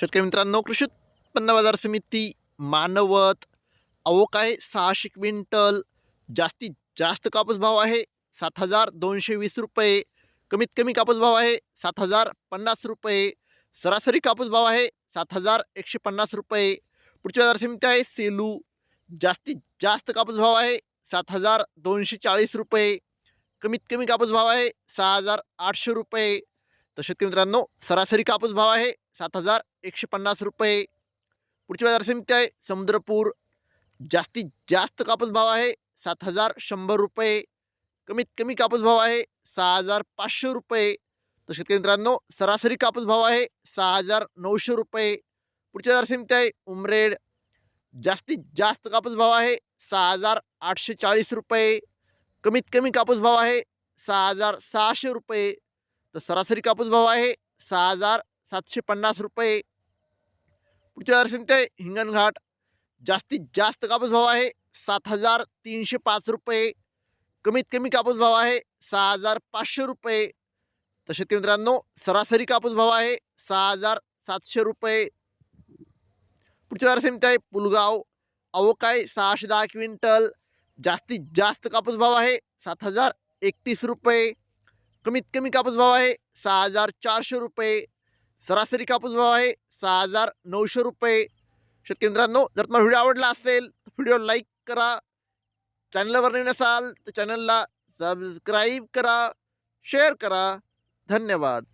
शेतकरी मित्रांनो कृषी उत्पन्न बाजार समिती मानवत अवकाय सहाशे क्विंटल जास्तीत जास्त कापूस भाव आहे सात हजार दोनशे वीस रुपये कमीत कमी कापूस भाव आहे सात हजार पन्नास रुपये सरासरी कापूस भाव आहे सात हजार एकशे पन्नास रुपये. पुढची बाजार समिती आहे सेलू जास्तीत जास्त कापूस भाव आहे सात हजार दोनशे चाळीस रुपये कमीत कमी कापूस भाव आहे सहा हजार आठशे रुपये. तर शेतकरी मित्रांनो सरासरी कापूस भाव आहे सात हजार एकशे पन्नास रुपये. पुढची बाजार समिती आहे समुद्रपूर. जास्तीत जास्त कापूस भाव आहे सात हजार शंभर रुपये. कमीत कमी कापूस भाव आहे सहा हजार पाचशे रुपये. तर शेतकरी मित्रांनो सरासरी कापूस भाव आहे सहा हजार नऊशे रुपये. पुढची बाजार समिती आहे उमरेड. जास्तीत जास्त कापूस भाव आहे सहा हजार आठशे चाळीस रुपये. कमीत कमी कापूस भाव आहे सहा हजार सहाशे रुपये. तर सरासरी कापूस भाव आहे सहा हजार सातशे पन्नास रुपये. पुढच्या वर्षांत ते हिंगणघाट. जास्तीत जास्त कापूस भाव आहे सात हजार तीनशे पाच रुपये. कमीत कमी कापूस भाव आहे सहा हजार पाचशे रुपये. तर शेतकरी मित्रांनो सरासरी कापूस भाव आहे सहा हजार सातशे रुपये. पुढच्या वर्षांत आहे पुलगाव. अवकाय सहाशे दहा क्विंटल. जास्तीत जास्त कापूस भाव आहे सात हजार एकतीस रुपये. कमीत कमी कापूस भाव आहे सहा हजार चारशे रुपये. सरासरी कापूस भाव आहे सहा हजार नऊशे रुपये. शेतकरी मित्रांनो जर तुम्हाला व्हिडिओ आवडला असेल तर व्हिडिओ लाईक करा. चॅनलवर नवीन असाल तर चॅनलला सबस्क्राईब करा शेअर करा. धन्यवाद.